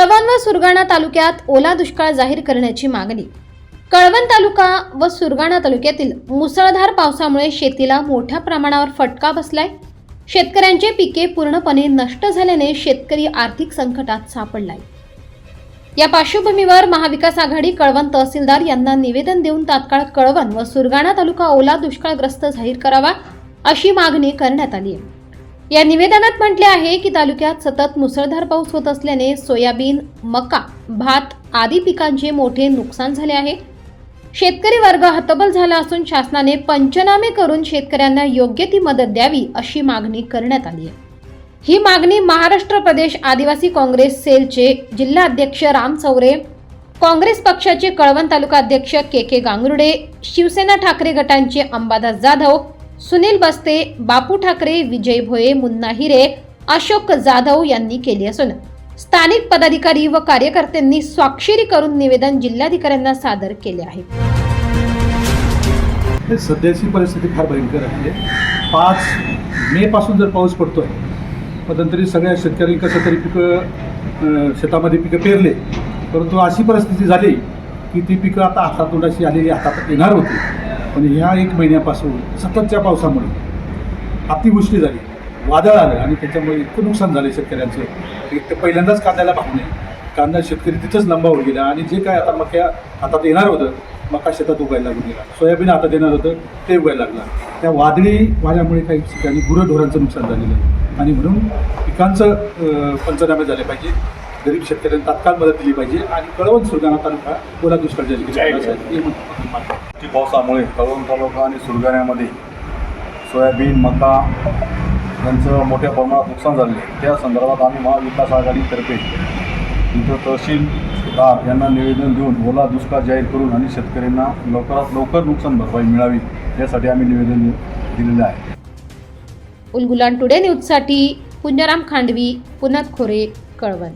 कळवण व सुरगाणा तालुक्यात ओला दुष्काळ जाहीर करण्याची मागणी. कळवण तालुका व सुरगाणा तालुक्यातील मुसळधार पावसामुळे शेतीला मोठ्या प्रमाणावर फटका बसलाय. शेतकऱ्यांचे पिके पूर्णपणे नष्ट झाल्याने शेतकरी आर्थिक संकटात सापडलाय. या पार्श्वभूमीवर महाविकास आघाडी कळवण तहसीलदार यांना निवेदन देऊन तात्काळ कळवण व सुरगाणा तालुका ओला दुष्काळग्रस्त जाहीर करावा अशी मागणी करण्यात आली आहे. या निवेदनात म्हटले आहे की तालुक्यात सतत मुसळधार पाऊस होत असल्याने सोयाबीन मका भात आदी पिकांचे मोठे नुकसान झाले आहे. शेतकरी वर्ग हतबल झाला असून शासनाने पंचनामे करून शेतकऱ्यांना योग्य ती मदत द्यावी अशी मागणी करण्यात आली आहे. ही मागणी महाराष्ट्र प्रदेश आदिवासी काँग्रेस सेलचे जिल्हा अध्यक्ष राम चौरे काँग्रेस पक्षाचे कळवण तालुका अध्यक्ष के के गांगरुडे शिवसेना ठाकरे गटांचे अंबादास जाधव सुनील बस्ते बापू ठाकरे विजय भोये मुन्ना हिरे अशोक जाधव यांनी केली असून स्थानिक पदाधिकारी व कार्यकर्त्यांनी स्वाक्षरी करून निवेदन जिल्हाधिकाऱ्यांना सादर केले आहे. सध्याची परिस्थिती फार भयंकर आहे. पाच मे पासून जर पाऊस पडतोय मध्यंतरी सगळ्या शेतकऱ्यांनी कसं तरी पिकं शेतामध्ये पिकं पेरले परंतु अशी परिस्थिती झाली की ती पिकं आता हातातोंडाशी आलेली हातात येणार होती. पण ह्या एक महिन्यापासून सततच्या पावसामुळे अतिवृष्टी झाली वादळ आलं आणि त्याच्यामुळे इतकं नुकसान झालं शेतकऱ्यांचं. एक तर पहिल्यांदाच कांद्याला भाव नाही. कांदा शेतकरी तिथंच लंबावर गेला आणि जे काय आता मक्या हातात येणार होतं मका शेतात उगायला लागून गेला. सोयाबीन हातात येणार होतं ते उगायला लागला. त्या वादळी वाऱ्यामुळे काही ठिकाणी गुरंढोरांचं नुकसान झालेलं आहे. आणि म्हणून पिकांचं पंचनामे झाले पाहिजे. गरीब शेतकऱ्यांना तात्काळ मदत दिली पाहिजे आणि कळवण सुरगाणा तालुका ओला दुष्काळ पावसामुळे कळवण तालुका आणि सुरगाण्यामध्ये सोयाबीन मका यांचं मोठ्या प्रमाणात नुकसान झाले आहे. त्या संदर्भात आम्ही महाविकास आघाडीतर्फे इथं तहसीलदार यांना निवेदन देऊन ओला दुष्काळ जाहीर करून आणि शेतकऱ्यांना लवकरात लवकर नुकसान भरपाई मिळावी यासाठी आम्ही निवेदन दिलेलं आहे. उलगुलान टुडे न्यूजसाठी पुण्यराम खांडवी पुनत खोरे कळवण.